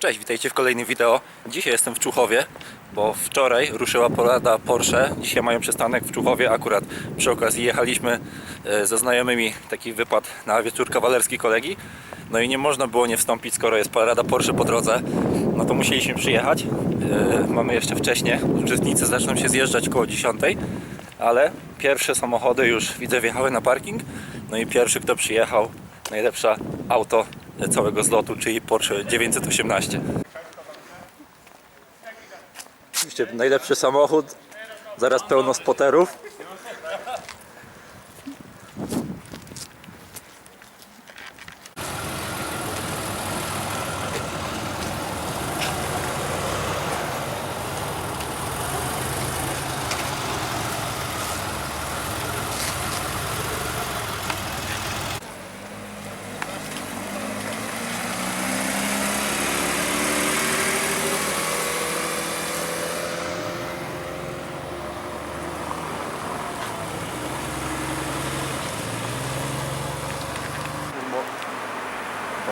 Cześć, witajcie w kolejnym wideo. Dzisiaj jestem w Czuchowie, bo wczoraj ruszyła porada Porsche. Dzisiaj mają przystanek w Czuchowie. Akurat przy okazji jechaliśmy e, ze znajomymi taki wypad na wieczór kawalerski kolegi. No i nie można było nie wstąpić, skoro jest parada Porsche po drodze. No to musieliśmy przyjechać. E, Mamy jeszcze wcześnie. Uczestnicy zaczną się zjeżdżać koło 10. Ale pierwsze samochody już widzę wjechały na parking. No i pierwszy kto przyjechał, najlepsze auto całego zlotu, czyli Porsche 918. Oczywiście najlepszy samochód, zaraz pełno spoterów.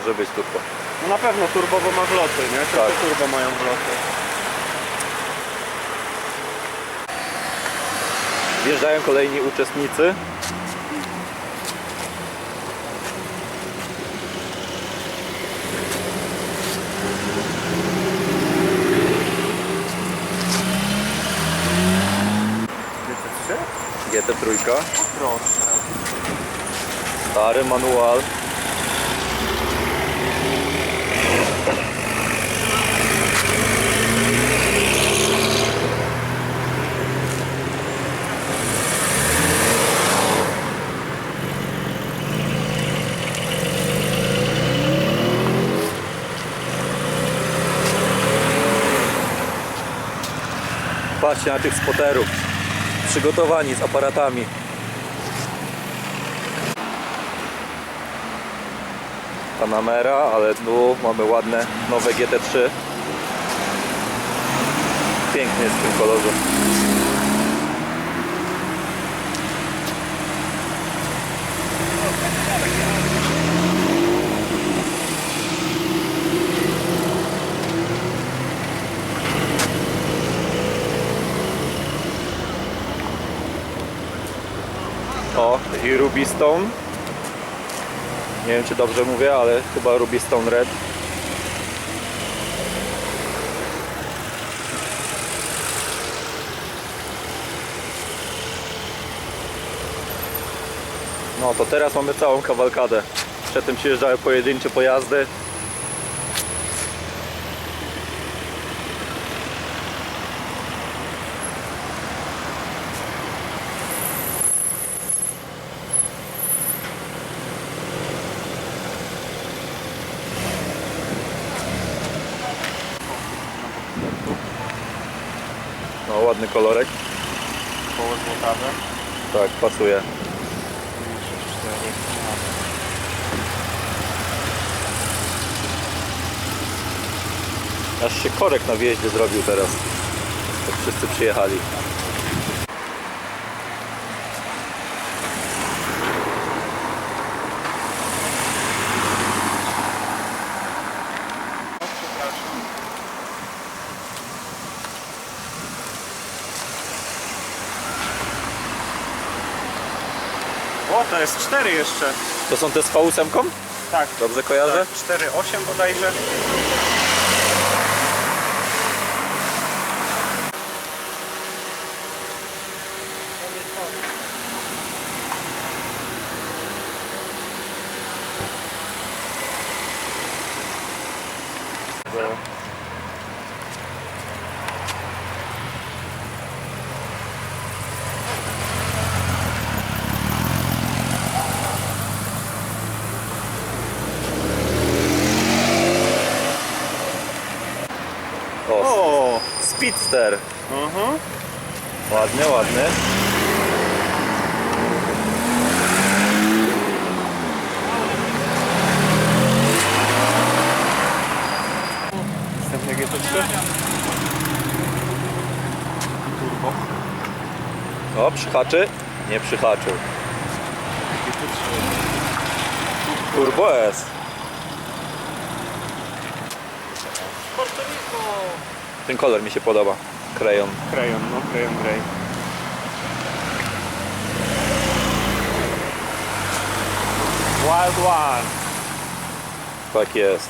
Może być turbo. No na pewno turbowo ma wloty, nie? Tylko Tak. turbo mają wloty. Wjeżdżają kolejni uczestnicy. GT3? GT3, Proszę. stary manual. Patrzcie na tych spoterów. Przygotowani z aparatami. Panamera, ale tu mamy ładne nowe GT3. Pięknie jest w tym kolorze. O, i Ruby Stone. Nie wiem czy dobrze mówię, ale chyba Ruby Stone Red. No to teraz mamy całą kawalkadę. Przedtem przyjeżdżały pojedyncze pojazdy. No ładny kolorek. Koło złotawe. Tak, pasuje. 4. Aż się korek na wjeździe zrobił teraz. Jak wszyscy przyjechali. To jest 4 jeszcze. To są te z V8? Tak. Dobrze kojarzę? Tak, 4,8 bodajże. O, O! Speedster. Mhm. Ładny, ładny. Następne GT3. Turbo. O, przyhaczy? Nie przyhaczył. GT3. Turbo S. Ten kolor mi się podoba. Krajon. Krajon, no, krajon grey. Wild One. Tak jest.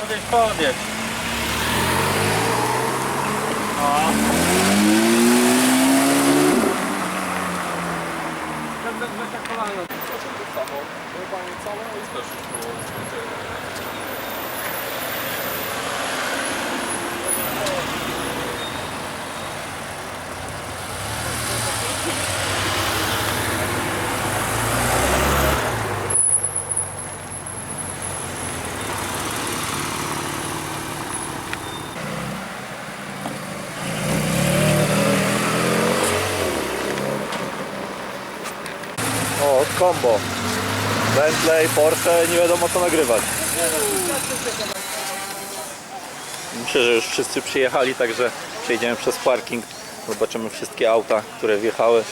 Podjedź, podjedź. O. O, combo. Bentley, Porsche, nie wiadomo co nagrywać. Myślę, że już wszyscy przyjechali, także przejdziemy przez parking. Zobaczymy wszystkie auta, które wjechały.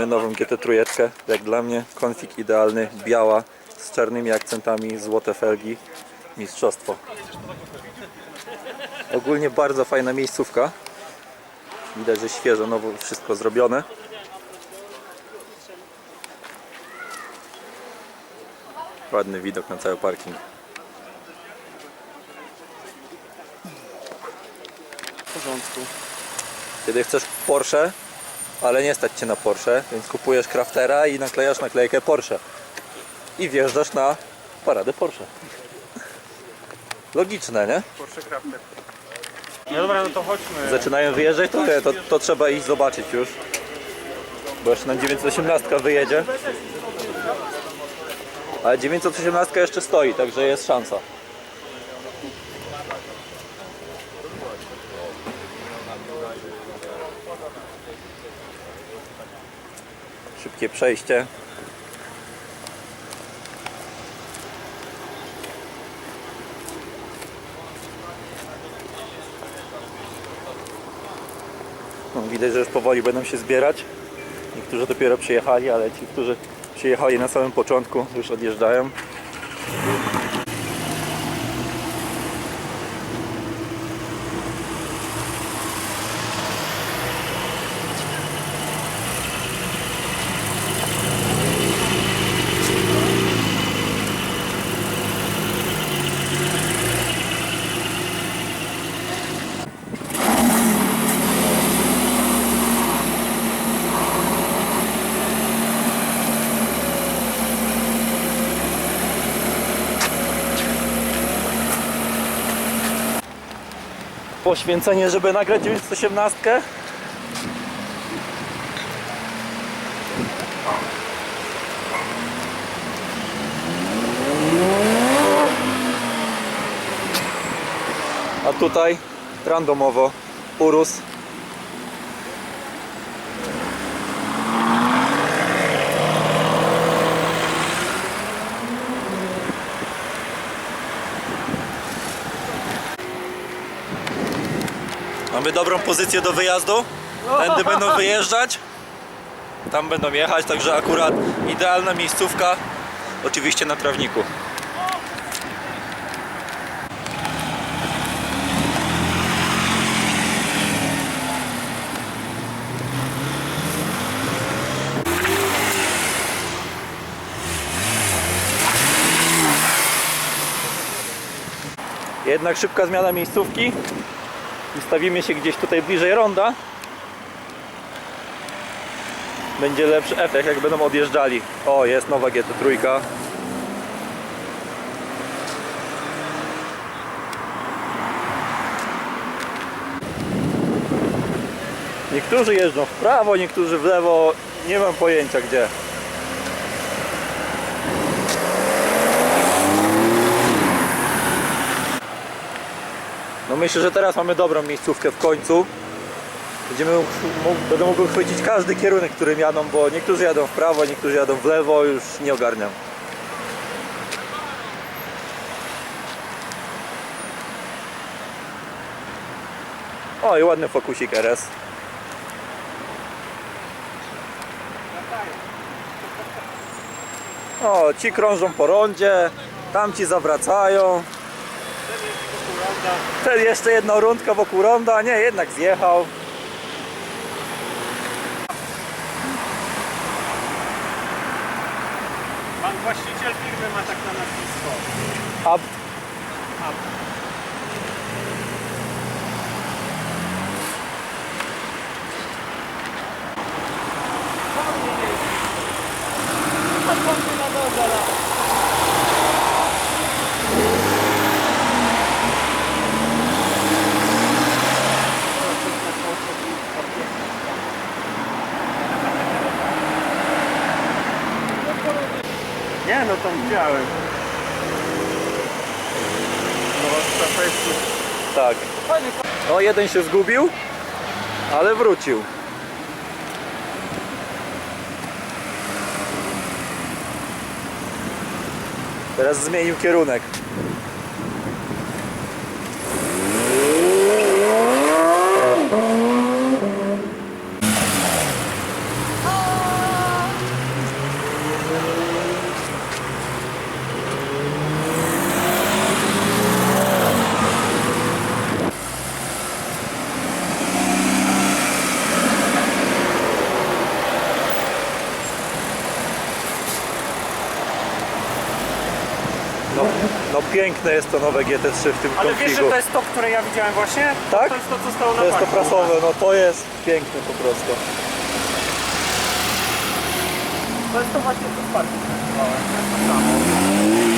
Mamy nową GT3, jak dla mnie, konfig idealny, biała, z czarnymi akcentami, złote felgi, mistrzostwo. Ogólnie bardzo fajna miejscówka. Widać, że świeżo, nowo wszystko zrobione. Ładny widok na cały parking. W porządku. Kiedy chcesz Porsche, ale nie stać Cię na Porsche, więc kupujesz Craftera i naklejasz naklejkę Porsche. I wjeżdżasz na paradę Porsche. Logiczne, nie? Porsche Crafter. No dobra, no to chodźmy. Zaczynają wyjeżdżać, to, to, to trzeba iść zobaczyć już. Bo jeszcze nam 918 wyjedzie. Ale 918 jeszcze stoi, także jest szansa. Szybkie przejście. No, widać, że już powoli będą się zbierać. Niektórzy dopiero przyjechali, ale ci, którzy przyjechali na samym początku, już odjeżdżają. Poświęcenie, żeby nagrać 918. A tutaj randomowo Urus Mamy dobrą pozycję do wyjazdu. Tędy będą wyjeżdżać. Tam będą jechać, także akurat idealna miejscówka. Oczywiście na trawniku. Jednak szybka zmiana miejscówki. Ustawimy się gdzieś tutaj bliżej ronda. Będzie lepszy efekt jak będą odjeżdżali. O, jest nowa GT3. Niektórzy jeżdżą w prawo, niektórzy w lewo. Nie mam pojęcia gdzie. No myślę, że teraz mamy dobrą miejscówkę w końcu. Będziemy będę mógł chwycić każdy kierunek, którym jadą, bo niektórzy jadą w prawo, niektórzy jadą w lewo, już nie ogarniam. O i ładny fokusik RS. O, ci krążą po rondzie, tamci zawracają. Ten jeszcze jedną rundkę wokół ronda, nie, jednak zjechał. Pan właściciel firmy ma tak na nazwisko. A Nie no, tam. No, jest tak. No jeden się zgubił, ale wrócił. Teraz zmienił kierunek. No, no piękne jest to nowe GT3 w tym Ale wiesz, że konfigu. to jest to, które ja widziałem właśnie? Tak? To jest to, co stało na To jest to prasowe, no to jest piękne po prostu. To jest to właśnie co. To jest to samo.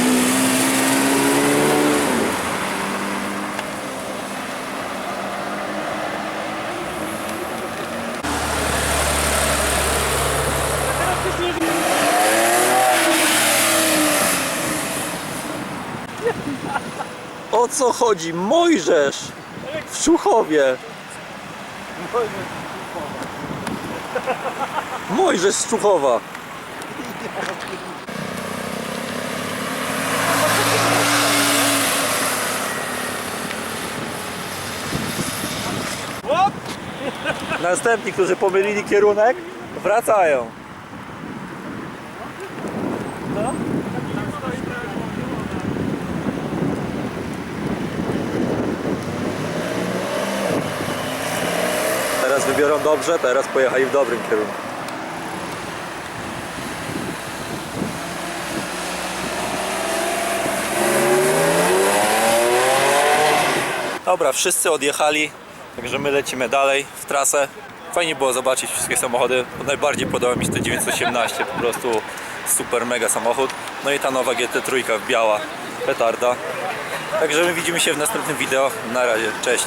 Co chodzi? Mojżesz! W Czuchowie! Mojżesz z Czuchowa! Następni, którzy pomylili kierunek, wracają. Wybiorą dobrze, teraz pojechali w dobrym kierunku. Dobra, wszyscy odjechali, także my lecimy dalej w trasę. Fajnie było zobaczyć wszystkie samochody. Najbardziej podoba mi się to 918, po prostu super mega samochód. No i ta nowa GT3 biała, petarda. Także my widzimy się w następnym wideo. Na razie, cześć.